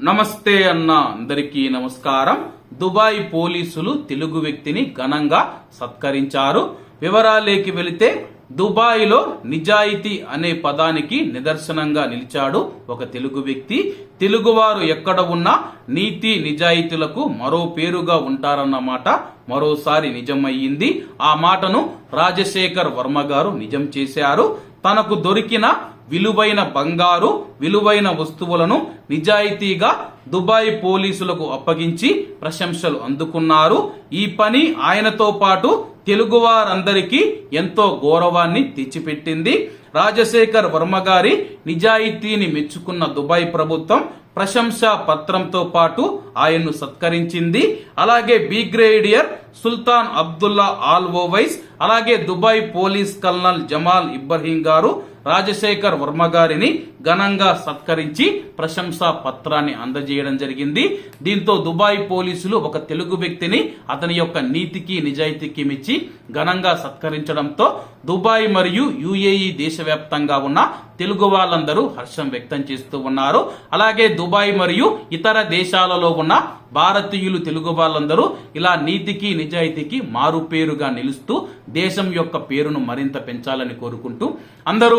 నమస్తే అన్న అందరికీ నమస్కారం. దుబాయ్ పోలీసులు తెలుగు వ్యక్తిని ఘనంగా సత్కరించారు. వివరాలేకి వెళితే దుబాయ్లో నిజాయితీ అనే పదానికి నిదర్శనంగా నిలిచాడు ఒక తెలుగు వ్యక్తి. తెలుగువారు ఎక్కడ ఉన్నా నీతి నిజాయితీలకు మరో పేరుగా ఉంటారన్నమాట మరోసారి నిజమయ్యింది. ఆ మాటను రాజశేఖర్ వర్మ గారు నిజం చేశారు. తనకు దొరికిన విలువైన బంగారు విలువైన వస్తువులను నిజాయితీగా దుబాయ్ పోలీసులకు అప్పగించి ప్రశంసలు అందుకున్నారు. ఈ పని ఆయనతో పాటు తెలుగువారందరికీ ఎంతో గౌరవాన్ని తెచ్చిపెట్టింది. రాజశేఖర్ వర్మ గారి నిజాయితీని మెచ్చుకున్న దుబాయ్ ప్రభుత్వం ప్రశంసా పత్రంతో పాటు ఆయన్ను సత్కరించింది. అలాగే brigadier Sultan Abdullah Al Owais అలాగే Dubai police colonel Jamal Ibrahim గారు రాజశేఖర్ వర్మ గారిని ఘనంగా సత్కరించి ప్రశంసా పత్రాన్ని అందజేయడం జరిగింది. దీంతో దుబాయ్ పోలీసులు ఒక తెలుగు వ్యక్తిని అతని యొక్క నీతికి నిజాయితీకి మెచ్చి ఘనంగా సత్కరించడంతో దుబాయ్ మరియు యుఏఈ దేశవ్యాప్తంగా ఉన్న తెలుగు వాళ్ళందరూ హర్షం వ్యక్తం చేస్తూ ఉన్నారు. అలాగే దుబాయ్ మరియు ఇతర దేశాలలో ఉన్న భారతీయులు తెలుగు వాళ్ళందరూ ఇలా నీతికి నిజాయితీకి మారుపేరుగా నిలుస్తూ దేశం యొక్క పేరును మరింత పెంచాలని కోరుకుంటూ అందరూ